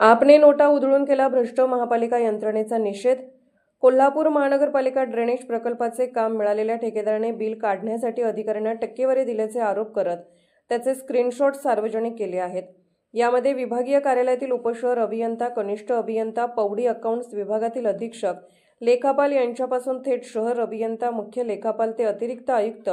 आपने नोटा उधळून केला भ्रष्ट महापालिका यंत्रणेचा निषेध? कोल्हापूर महानगरपालिका ड्रेनेज प्रकल्पाचे काम मिळालेल्या ठेकेदाराने बिल काढण्यासाठी अधिकाऱ्यांना टक्केवारी दिल्याचे आरोप करत त्याचे स्क्रीनशॉट सार्वजनिक केले आहेत. यामध्ये विभागीय कार्यालयातील उपशहर अभियंता कनिष्ठ अभियंता पवडी अकाउंट्स विभागातील अधीक्षक लेखापाल यांच्यापासून थेट शहर अभियंता मुख्य लेखापाल ते अतिरिक्त आयुक्त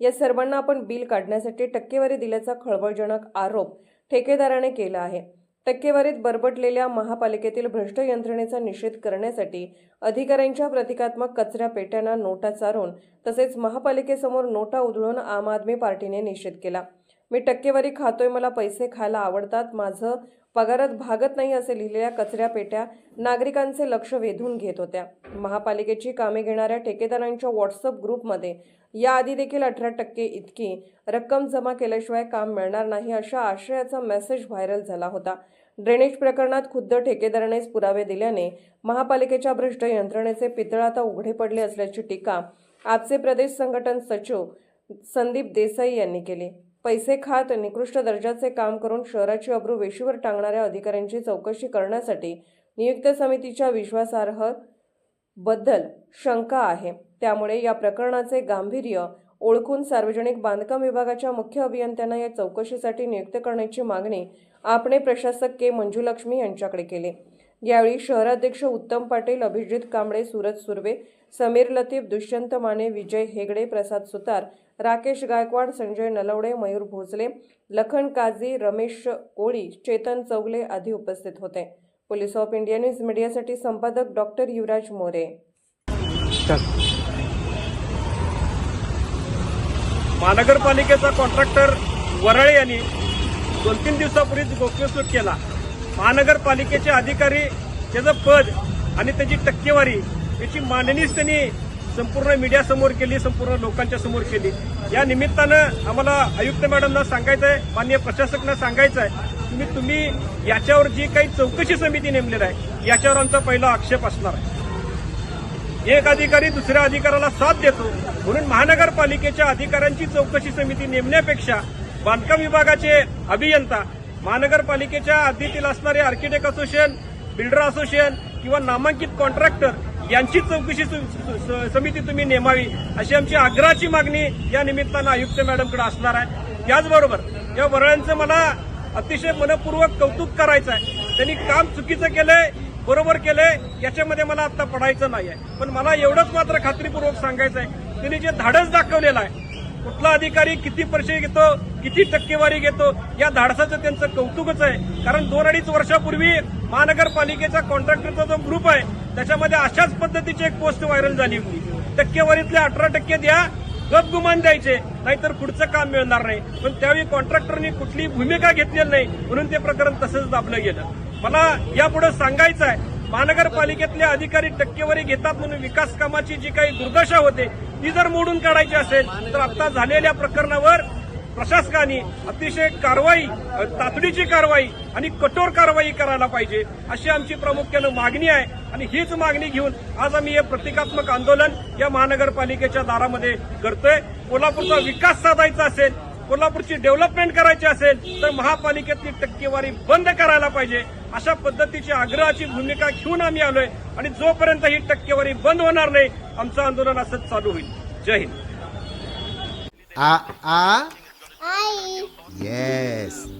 या सर्वांना आपण बिल काढण्यासाठी टक्केवारी दिल्याचा खळबळजनक आरोप ठेकेदाराने केला आहे. टक्केवारीत बरबटलेल्या महापालिकेतील भ्रष्ट यंत्रणेचा निषेध करण्यासाठी अधिकाऱ्यांच्या प्रतिकात्मक कचऱ्या पेट्यांना नोटा चारून तसेच महापालिकेसमोर नोटा उधळून आम आदमी पार्टीने निषेध केला. मी टक्केवारी खातोय मला पैसे खायला आवडतात माझं पगारात भागत नाही असे लिहिलेल्या कचऱ्या पेट्या नागरिकांचे लक्ष वेधून घेत होत्या. महापालिकेची कामे घेणाऱ्या ठेकेदारांच्या व्हॉट्सअप ग्रुपमध्ये याआधी देखील अठरा टक्के इतकी रक्कम जमा केल्याशिवाय काम मिळणार नाही अशा आशयाचा मेसेज व्हायरल झाला होता. ड्रेनेज प्रकरणात खुद्द ठेकेदारानेच पुरावे दिल्याने महापालिकेच्या भ्रष्ट यंत्रणेचे पितळ आता उघडे पडले असल्याची टीका आपचे प्रदेश संघटन सचिव संदीप देसाई यांनी केली. पैसे खात निकृष्ट दर्जाचे काम करून शहराची अब्रू वेशीवर टांगणाऱ्या अधिकाऱ्यांची चौकशी करण्यासाठी नियुक्त समितीच्या विश्वासार्हबद्दल शंका आहे. त्यामुळे या प्रकरणाचे गांभीर्य ओळखून सार्वजनिक बांधकाम विभागाच्या मुख्य अभियंत्यांना या चौकशीसाठी नियुक्त करण्याची मागणी आपणे प्रशासक के. मंजुलक्ष्मी यांच्याकडे केली. यावेळी शहराध्यक्ष उत्तम पाटील अभिजित कांबळे सूरज सुर्वे समीर लतीफ दुष्यंत माने विजय हेगडे प्रसाद सुतार राकेश गायकवाड संजय नलवडे मयूर भोसले लखन काझी रमेश कोळी चेतन चौगले आदी उपस्थित होते. पोलीस ऑफ इंडिया न्यूज मीडियासाठी संपादक डॉक्टर युवराज मोरे. महानगरपालिकेचा कॉन्ट्रॅक्टर वरळे यांनी दोन तीन दिवसापूर्वीच गोप्यसूट केला. महानगरपालिकेचे अधिकारी त्याचं पद आणि त्याची टक्केवारी याची मांडणीच त्यांनी संपूर्ण मीडियासमोर केली संपूर्ण लोकांच्या समोर केली. या निमित्तानं आम्हाला आयुक्त मॅडमना सांगायचं आहे माननीय प्रशासकांना सांगायचं आहे तुम्ही तुम्ही याच्यावर जी काही चौकशी समिती नेमलेली आहे याच्यावर आमचा पहिला आक्षेप असणार आहे. एक अधिकारी दुसऱ्या अधिकाऱ्याला साथ देतो म्हणून महानगरपालिकेच्या अधिकाऱ्यांची चौकशी समिती नेमण्यापेक्षा बांधकाम विभागाचे अभियंता महानगरपालिकेच्या हद्दीतील असणारे आर्किटेक्ट असोसिएशन बिल्डर असोसिएशन किंवा नामांकित कॉन्ट्रॅक्टर यांची चौकशी सु- स- समिती तुम्ही नेमावी अशी आमची आग्रहाची मागणी या निमित्तानं आयुक्त मॅडमकडे असणार आहे. त्याचबरोबर या वरळ्यांचं मला अतिशय मनपूर्वक कौतुक करायचं आहे त्यांनी काम चुकीचं केलंय बरोबर केलंय याच्यामध्ये मला आता पडायचं नाही आहे. पण मला एवढंच मात्र खात्रीपूर्वक सांगायचं आहे त्यांनी जे धाडस दाखवलेलं आहे कुठला अधिकारी किती पैसे घेतो किती टक्केवारी घेतो या धाडसाचं त्यांचं कौतुकच आहे. कारण दोन अडीच वर्षापूर्वी महानगरपालिकेचा कॉन्ट्रॅक्टरचा जो ग्रुप आहे त्याच्यामध्ये अशाच पद्धतीची एक पोस्ट व्हायरल झाली. होती टक्केवारीतले अठरा टक्के द्या गप गुमान द्यायचे. नाहीतर पुढचं काम मिळणार नाही. पण त्यावेळी कॉन्ट्रॅक्टरनी कुठली भूमिका घेतलेली नाही. म्हणून ते प्रकरण तसंच दाबलं गेलं. मला यापुढे सांगायचं आहे महानगरपालिकेतले अधिकारी टक्केवारी घेतात म्हणून विकास कामाची जी काही दुर्दशा होते ती जर मोडून काढायची असेल तर आता झालेल्या प्रकरणावर प्रशासकाने अतिशय कारवाई तातडीची कारवाई आणि कठोर कारवाई करायला पाहिजे अशी आमची प्रामुख्यानं मागणी आहे. आणि हीच मागणी घेऊन आज आम्ही हे प्रतिकात्मक आंदोलन या महानगरपालिकेच्या दारामध्ये करतोय. कोल्हापूरचा विकास साधायचा असेल कोल्हापूरची डेव्हलपमेंट करायची असेल तर महापालिकेतली टक्केवारी बंद करायला पाहिजे. अशा पद्धतीची आग्रहाची भूमिका घेऊन आम्ही आलोय. आणि जोपर्यंत ही टक्केवारी बंद होणार नाही आमचं आंदोलन असंच चालू होईल. जय हिंद. आ आ